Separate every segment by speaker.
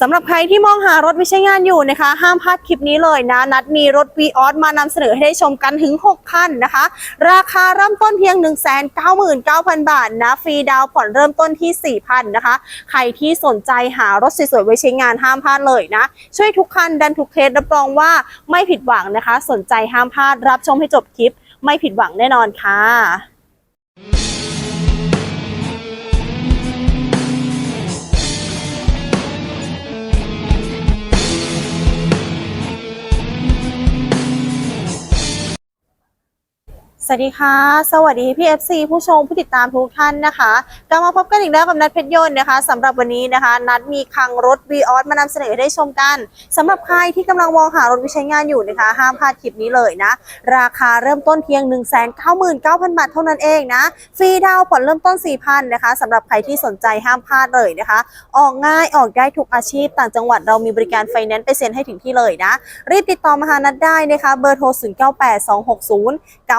Speaker 1: สำหรับใครที่มองหารถไม่ใช่งานอยู่นะคะ ห้ามพลาดคลิปนี้เลยนะ นัดมีรถ v ีออสมานำเสนอให้ได้ชมกันถึง 6 คันนะคะ ราคาเริ่มต้นเพียง 199,000 บาทนะ ฟรีดาวผ่อนเริ่มต้นที่ 4,000 นะคะ ใครที่สนใจหารถสวยๆไว้ใช้งานห้ามพลาดเลยนะ ช่วยทุกคันดันทุกเคสรับรองว่าไม่ผิดหวังนะคะ สนใจห้ามพลาดรับชมให้จบคลิป ไม่ผิดหวังแน่นอนค่ะ สวัสดีค่ะ สวัสดีพี่ FC ผู้ชมผู้ติดตามทุกท่านนะคะกลับมาพบกันอีกแล้วกับนัดเพชรยนต์นะคะสำหรับวันนี้นะคะ นัดมีคังรถ v ีออสมานำเสนอให้ได้ชมกันสำหรับใครที่กำลังมองหารถวิใช้งานอยู่นะคะ ห้ามพลาดคลิปนี้เลยนะ ราคาเริ่มต้นเพียง 199,000 บาทเท่านั้นเองนะ ฟรีดาวผ่อนเริ่มต้น 4,000นะคะสำหรับใครที่สนใจห้ามพลาดเลยนะคะ ออกง่ายออกได้ทุกอาชีพ ต่างจังหวัดเรามีบริการไฟแนนซ์ไปเซ็นให้ถึงที่เลยนะรีบติดต่อมาหานัดได้นะคะเบอร์โทร098260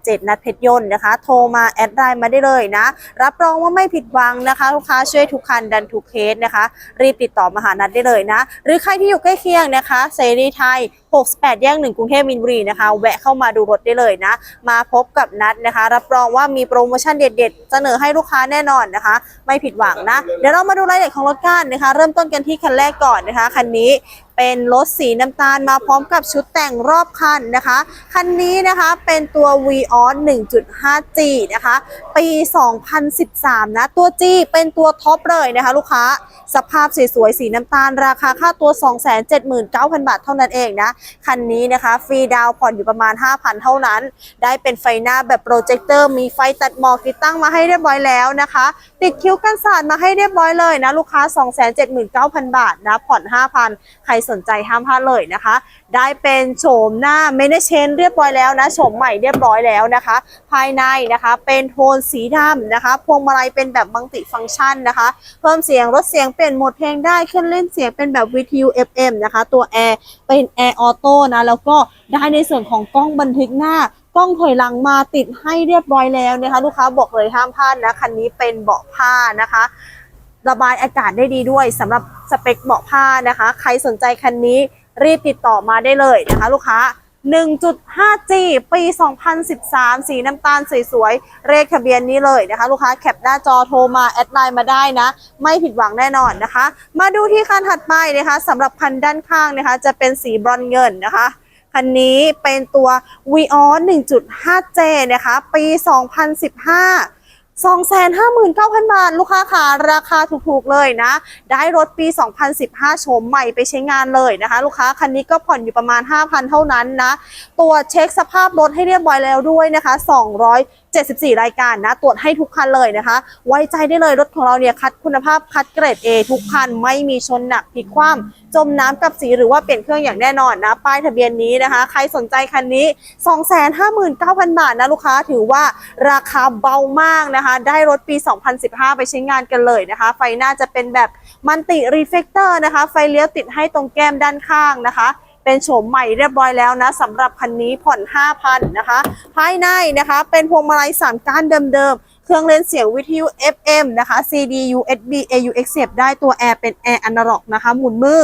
Speaker 1: 9587 นัดเพชรยนต์นะคะ โทรมาแอดไลน์มาได้เลยนะ รับรองว่าไม่ผิดหวังนะคะ ลูกค้าช่วยทุกคันดันทุกเคสนะคะ รีบติดต่อมาหานัดได้เลยนะ หรือใครที่อยู่ใกล้เคียงนะคะเซรีไทย 68 แยกหนึ่งกรุงเทพมินบุรีนะคะ แวะเข้ามาดูรถได้เลยนะ มาพบกับนัดนะคะ รับรองว่ามีโปรโมชั่นเด็ดๆ เสนอให้ลูกค้าแน่นอนนะคะ ไม่ผิดหวังนะ เดี๋ยวเรามาดูรายละเอียดของรถกันนะคะ เริ่มต้นกันที่คันแรกก่อนนะคะ คันนี้เป็นรถสีน้ำตาลมาพร้อมกับชุดแต่งรอบคันนะคะ คันนี้นะคะเป็นตัว v ีออส 1.5G นะคะ ปี 2013 นะ ตัว G เป็นตัวท็อปเลยนะคะลูกค้า สภาพสวยๆ สีน้ำตาลราคาค่าตัว 279,000 บาทเท่านั้นเองนะคันนี้นะคะฟรีดาวผ่อนอยู่ประมาณ 5,000 เท่านั้น ได้เป็นไฟหน้าแบบโปรเจคเตอร์มีไฟตัดหมอกติดตั้งมาให้เรียบร้อยแล้วนะคะ ติดคิ้วกันสาดมาให้เรียบร้อยเลยนะ ลูกค้า 279,000 บาทนะ ผ่อน 5,000 ใครสนใจห้ามพลาดเลยนะคะ ได้เป็นโฉมหน้าเมนเชนเรียบร้อยแล้วนะโฉมใหม่เรียบร้อยแล้วนะคะ ภายในนะคะ เป็นโทนสีดำนะคะ พวงมาลัยเป็นแบบมัลติฟังก์ชันนะคะ เพิ่มเสียงลดเสียงเปลี่ยนโหมดเพลงได้เครื่องเล่นเสียงเป็นแบบวิทยุ FM นะคะ ตัวแอร์เป็นแอร์ออโต้นะ แล้วก็ได้ในส่วนของกล้องบันทึกหน้ากล้องถอยหลังมาติดให้เรียบร้อยแล้วนะคะ ลูกค้าบอกเลยห้ามพลาดนะ คันนี้เป็นเบาะผ้านะคะ ระบายอากาศได้ดีด้วยสำหรับสเปคเบาะผ้านะคะ ใครสนใจคันนี้รีบติดต่อมาได้เลยนะคะ ลูกค้า 1.5G ปี 2013 สีน้ำตาลสวยๆ เลขทะเบียนนี้เลยนะคะ ลูกค้าแคปหน้าจอโทรมา แอดไลน์มาได้นะ ไม่ผิดหวังแน่นอนนะคะ มาดูที่คันถัดไปนะคะสำหรับคันด้านข้างนะคะ จะเป็นสีบรอนซ์เงินนะคะคันนี้เป็นตัว v ีออ 1.5J นะคะ ปี 2015 259,000 บาท ลูกค้าค่ะราคาถูกๆเลยนะ ได้รถปี 2015 โฉมใหม่ไปใช้งานเลยนะคะ ลูกค้าคันนี้ก็ผ่อนอยู่ประมาณ 5,000 เท่านั้นนะ ตัวเช็คสภาพรถให้เรียบร้อยแล้วด้วยนะคะ 200 74 รายการนะ ตรวจให้ทุกคันเลยนะคะ ไว้ใจได้เลยรถของเราเนี่ยคัดคุณภาพคัดเกรด A ทุกคันไม่มีชนหนักพลิกคว่ำจมน้ำกับสีหรือว่าเปลี่ยนเครื่องอย่างแน่นอนนะ ป้ายทะเบียนนี้นะคะ ใครสนใจคันนี้ 259,000 บาทนะลูกค้าถือว่าราคาเบามากนะคะ ได้รถปี 2015 ไปใช้งานกันเลยนะคะ ไฟหน้าจะเป็นแบบมันติรีเฟกเตอร์นะคะ ไฟเลี้ยวติดให้ตรงแก้มด้านข้างนะคะ เป็นโฉมใหม่เรียบร้อยแล้วนะสำหรับคันนี้ผ่อน 5,000นะคะ ภายในนะคะเป็นพวงมาลัยสามก้านเดิมๆ เครื่องเล่นเสียงวิทยุ FM นะคะ CD USB AUX เสียบได้ตัวแอร์เป็นแอร์อนาล็อกนะคะ หมุนมือ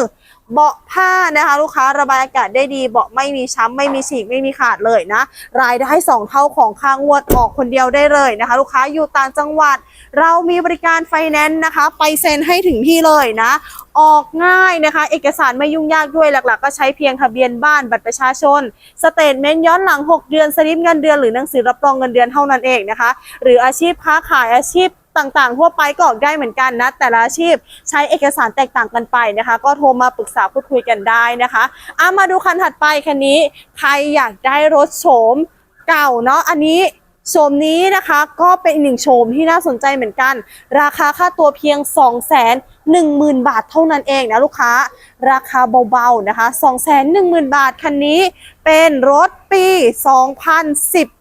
Speaker 1: เบาะผ้านะคะ ลูกค้าระบายอากาศได้ดีเบาะไม่มีช้ำไม่มีฉีกไม่มีขาดเลยนะ รายได้สองเท่าของค่างวดออกคนเดียวได้เลยนะคะ ลูกค้าอยู่ต่างจังหวัด เรามีบริการไฟแนนซ์นะคะ ไปเซ็นให้ถึงที่เลยนะ ออกง่ายนะคะ เอกสารไม่ยุ่งยากด้วยหลักๆ ก็ใช้เพียงทะเบียนบ้านบัตรประชาชนสเตทเมนต์ย้อนหลัง 6 เดือนสลิปเงินเดือนหรือหนังสือรับรองเงินเดือนเท่านั้นเองนะคะ หรืออาชีพค้าขายอาชีพ ต่างๆ ทั่วไปก็ออกได้เหมือนกันนะ แต่ละอาชีพใช้เอกสารแตกต่างกันไปนะคะ ก็โทรมาปรึกษาพูดคุยกันได้นะคะอามาดูคันถัดไปคันนี้ ใครอยากได้รถโฉมเก่าเนาะอันนี้โฉมนี้นะคะก็เป็นอีกหนึ่งโฉมที่น่าสนใจเหมือนกัน ราคาค่าตัวเพียง 2 1 0 0 0 0 บาทเท่านั้นเองนะลูกค้า ราคาเบาๆนะคะ 2 1 0 0 0 0 บาทคันนี้เป็นรถปี 2010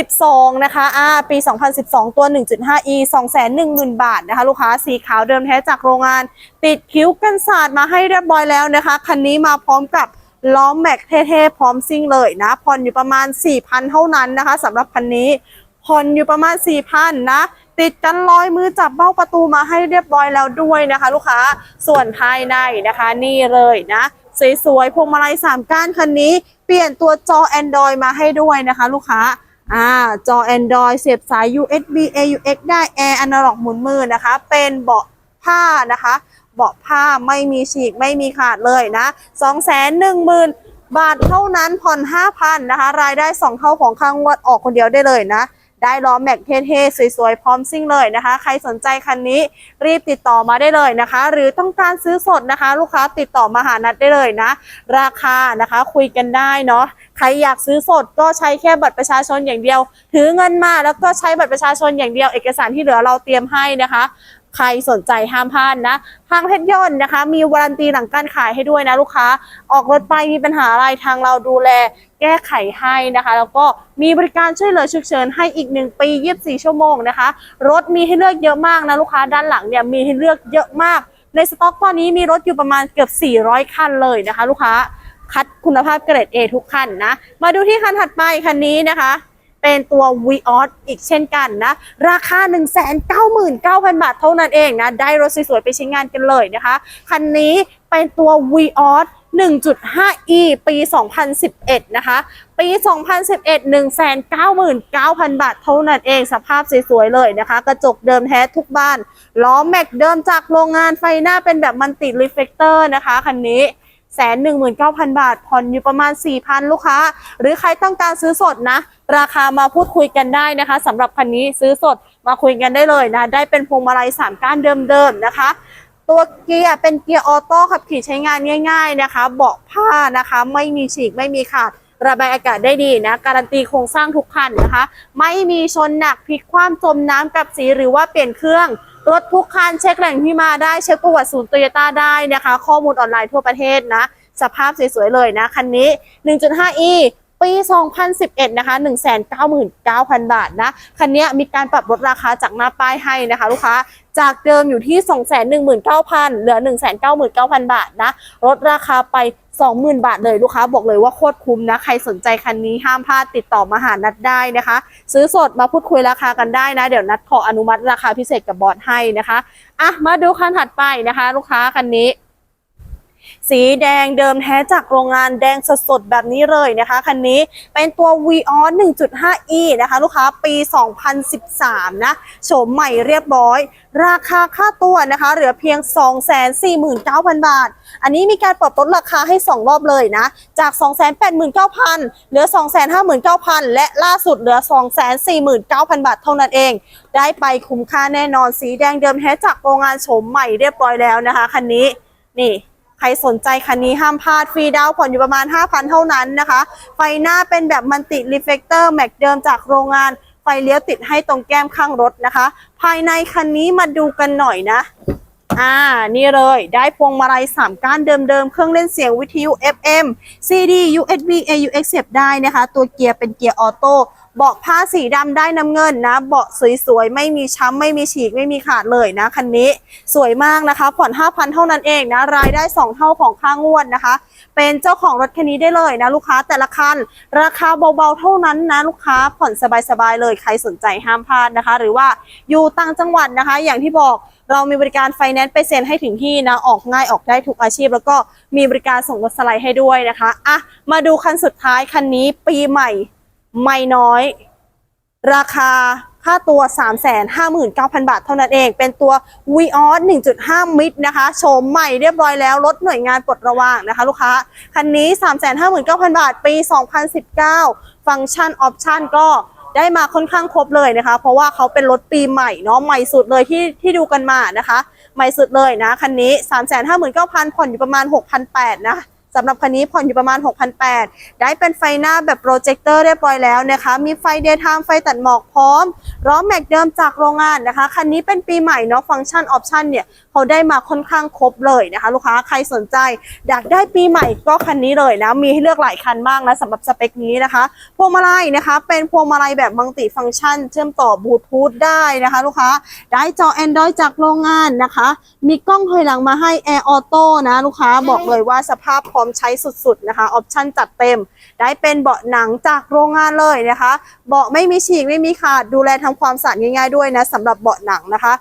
Speaker 1: 12 นะคะอ่าปี 2012 ตัว 1.5e 210,000 บาทนะคะ ลูกค้าสีขาวเดิมแท้จากโรงงาน ติดคิ้วกันสาดมาให้เรียบร้อยแล้วนะคะ คันนี้มาพร้อมกับล้อมแม็กเท่ๆ พร้อมซิ่งเลยนะ ผ่อนอยู่ประมาณ 4,000 เท่านั้นนะคะสำหรับคันนี้ ผ่อนอยู่ประมาณ 4,000 นะ ติดกันรอยมือจับเบ้าประตูมาให้เรียบร้อยแล้วด้วยนะคะ ลูกค้า ส่วนภายในนะคะนี่เลยนะสวยๆพวงมาลัย3ก้านคันนี้ เปลี่ยนตัวจอ Android มาให้ด้วยนะคะ ลูกค้า อ่าจอ Android เสียบสาย USB AUX ได้แอร์อนาล็อกหมุนมือนะคะ เป็นเบาะผ้านะคะ เบาะผ้าไม่มีฉีกไม่มีขาดเลยนะ 2 1 0 0 0 0 บาทเท่านั้นผ่อน 5,000 นะคะ รายได้ 2 เท่าของค่างวดออกคนเดียวได้เลยนะ ได้ล้อแม็กเท่ๆสวยๆพร้อมซิ่งเลยนะคะ ใครสนใจคันนี้รีบติดต่อมาได้เลยนะคะ หรือต้องการซื้อสดนะคะ ลูกค้าติดต่อมาหานัดได้เลยนะ ราคานะคะคุยกันได้เนาะใครอยากซื้อสดก็ใช้แค่บัตรประชาชนอย่างเดียว ถือเงินมาแล้วก็ใช้บัตรประชาชนอย่างเดียวเอกสารที่เหลือเราเตรียมให้นะคะ ใครสนใจห้ามพลาดนะทางเพชรยนต์นะคะ มีวารันตีหลังการขายให้ด้วยนะลูกค้า ออกรถไปมีปัญหาอะไรทางเราดูแลแก้ไขให้นะคะ แล้วก็มีบริการช่วยเหลือฉุกเฉินให้อีก 1 ปี 24 ชั่วโมงนะคะ รถมีให้เลือกเยอะมากนะลูกค้าด้านหลังเนี่ยมีให้เลือกเยอะมาก ในสต็อกตอนนี้มีรถอยู่ประมาณเกือบ 400 คันเลยนะคะ ลูกค้าคัดคุณภาพเกรด A ทุกคันนะ มาดูที่คันถัดไปคันนี้นะคะ เป็นตัว v ีออสอีกเช่นกันนะ ราคา 199,000 บาทเท่านั้นเองนะ ได้รถสวยๆ ไปใช้งานกันเลยนะคะ คันนี้เป็นตัว v ีออส 1.5e ปี 2011 นะคะ ปี 2011 199,000 บาทเท่านั้นเอง สภาพสวยๆเลยนะคะ กระจกเดิมแท้ทุกบ้าน ล้อแม็กเดิมจากโรงงานไฟหน้าเป็นแบบมันติรีเฟกเตอร์นะคะ คันนี้ แสนหนึ่งหมื่นเก้าพันบาท ผ่อนอยู่ประมาณสี่พันลูกค้า หรือใครต้องการซื้อสดนะ ราคามาพูดคุยกันได้นะคะสำหรับคันนี้ซื้อสดมาคุยกันได้เลยนะ ได้เป็นพวงมาลัยสามก้านเดิมๆนะคะ ตัวเกียร์เป็นเกียร์ออโต้ขับขี่ใช้งานง่าย ๆนะคะ เบาะผ้านะคะ ไม่มีฉีกไม่มีขาดระบายอากาศได้ดีนะ การันตีโครงสร้างทุกคันนะคะ ไม่มีชนหนักพลิกคว่ำจมน้ำกับสีหรือว่าเปลี่ยนเครื่อง รถทุกคันเช็คแหล่งที่มาได้เช็คประวัติศูนย์โตโยต้าได้นะคะ ข้อมูลออนไลน์ทั่วประเทศนะ สภาพสวยๆเลยนะคันนี้ 1.5e ปี 2011 นะคะ 199,000 บาทนะ คันนี้มีการปรับลดราคาจากหน้าป้ายให้นะคะลูกค้า จากเดิมอยู่ที่ 219,000 เหลือ 199,000 บาทนะ ลดราคาไป 20,000 บาทเลยลูกค้าบอกเลยว่าโคตรคุ้มนะ ใครสนใจคันนี้ห้ามพลาดติดต่อมาหานัดได้นะคะ ซื้อสดมาพูดคุยราคากันได้นะ เดี๋ยวนัดขออนุมัติราคาพิเศษกับบอร์ดให้นะคะอะมาดูคันถัดไปนะคะ ลูกค้าคันนี้ สีแดงเดิมแท้จากโรงงานแดงสดๆ แบบนี้เลยนะคะ คันนี้เป็นตัว v ีออ 1.5e นะคะ ลูกค้าปี 2013 นะโฉมใหม่เรียบร้อย ราคาค่าตัวนะคะ เหลือเพียง 249,000 บาท อันนี้มีการปรับลดราคาให้ 2 รอบเลยนะ จาก 289,000 เหลือ 259,000 และล่าสุดเหลือ 249,000 บาทเท่านั้นเอง ได้ไปคุ้มค่าแน่นอนสีแดงเดิมแท้จากโรงงานโฉมใหม่เรียบร้อยแล้วนะคะ คันนี้นี่ ใครสนใจคันนี้ห้ามพลาดฟรีดาวน์ผ่อนอยู่ประมาณ 5,000 เท่านั้นนะคะ ไฟหน้าเป็นแบบมันติรีเฟกเตอร์แม็กเดิมจากโรงงานไฟเลี้ยวติดให้ตรงแก้มข้างรถนะคะ ภายในคันนี้มาดูกันหน่อยนะอ่า นี่เลย ได้พวงมาลัย3 ก้านเดิมๆ เครื่องเล่นเสียงวิทยุ FM CD USB AUX เสียบได้นะคะ ตัวเกียร์เป็นเกียร์ออโต้ เบาะผ้าสีดำได้น้ำเงินนะ เบาะสวยๆ ไม่มีช้ำไม่มีฉีกไม่มีขาดเลยนะคันนี้สวยมากนะคะผ่อน 5,000 เท่านั้นเองนะรายได้ 2 เท่าของค่างวดนะคะ เป็นเจ้าของรถคันนี้ได้เลยนะลูกค้าแต่ละคัน ราคาเบาๆเท่านั้นนะลูกค้าผ่อนสบายๆเลยใครสนใจห้ามพลาดนะคะ หรือว่าอยู่ต่างจังหวัดนะคะ อย่างที่บอกเรามีบริการไฟแนนซ์ไปเซ็นให้ถึงที่นะ ออกง่ายออกได้ทุกอาชีพ แล้วก็มีบริการส่งรถสไลด์ให้ด้วยนะคะอะมาดูคันสุดท้ายคันนี้ปีใหม่ ไม่น้อย ราคาค่าตัว 359,000 บาทเท่านั้นเอง เป็นตัว v ีออ1.5 มิตรนะคะโฉมใหม่เรียบร้อยแล้วรถหน่วยงานปลดระวางนะคะ ลูกค้า คันนี้ 359,000 บาท ปี 2019 ฟังก์ชันออปชันก็ได้มาค่อนข้างครบเลยนะคะ เพราะว่าเขาเป็นรถปีใหม่เนาะใหม่สุดเลยที่ที่ดูกันมานะคะ ใหม่สุดเลยนะ คันนี้ 359,000ผ่อนอยู่ประมาณ 6,800นะ สำหรับคันนี้ผ่อนอยู่ประมาณ 6,800 ได้เป็นไฟหน้าแบบโปรเจคเตอร์เรียบร้อยแล้วนะคะ มีไฟเดย์ไทม์ไฟตัดหมอกพร้อมล้อแม็กเดิมจากโรงงานนะคะ คันนี้เป็นปีใหม่เนาะฟังก์ชันออปชันเนี่ยเขาได้มาค่อนข้างครบเลยนะคะ ลูกค้าใครสนใจอยากได้ปีใหม่ก็คันนี้เลยนะ มีให้เลือกหลายคันมากนะสำหรับสเปคนี้นะคะพวงมาลัยนะคะ เป็นพวงมาลัยแบบมัลติฟังก์ชัน เชื่อมต่อบลูทูธได้นะคะ ลูกค้าได้จอ Android จากโรงงานนะคะ มีกล้องถอยหลังมาให้ Air Auto นะลูกค้าบอกเลยว่าสภาพพร้อมใช้สุดๆนะคะออปชั่นจัดเต็ม ได้เป็นเบาะหนังจากโรงงานเลยนะคะ เบาะไม่มีฉีกไม่มีขาดดูแลทำความสะอาดง่ายๆด้วยนะสำหรับเบาะหนังนะคะ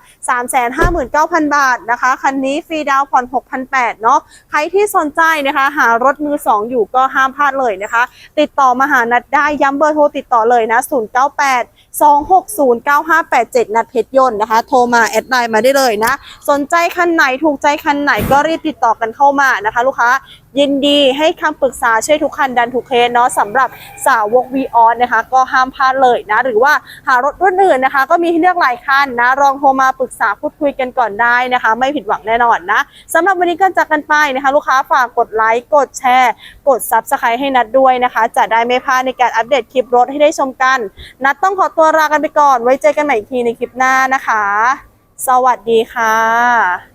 Speaker 1: 359,000 บาทนะคะ คันนี้ฟรีดาวน์ผ่อน 6,800 เนาะใครที่สนใจนะคะ หารถมือ 2 อยู่ก็ห้ามพลาดเลยนะคะ ติดต่อมาหานัดได้ย้ำเบอร์โทรติดต่อเลยนะ 098 260 9587 นัดเพชรยนต์นะคะ โทรมาแอดไลน์มาได้เลยนะ สนใจคันไหนถูกใจคันไหนก็รีบติดต่อกันเข้ามานะคะ ลูกค้า ยินดีให้คำปรึกษาช่วยทุกคันดันทุกเคสเนาะสำหรับสาวกวีออนนะคะ ก็ห้ามพลาดเลยนะ หรือว่าหารถรุ่นอื่นนะคะ ก็มีให้เลือกหลายคันนะลองโทรมาปรึกษาพูดคุยกันก่อนได้นะคะ ไม่ผิดหวังแน่นอนนะสำหรับวันนี้ก็จากกันไปนะคะ ลูกค้าฝากกดไลค์กดแชร์ กดซับสไครต์ให้นัดด้วยนะคะ จะได้ไม่พลาดในการอัปเดตคลิปรถให้ได้ชมกัน นัดต้องขอตัวลากันไปก่อน ไว้เจอกันใหม่อีกทีในคลิปหน้านะคะ สวัสดีค่ะ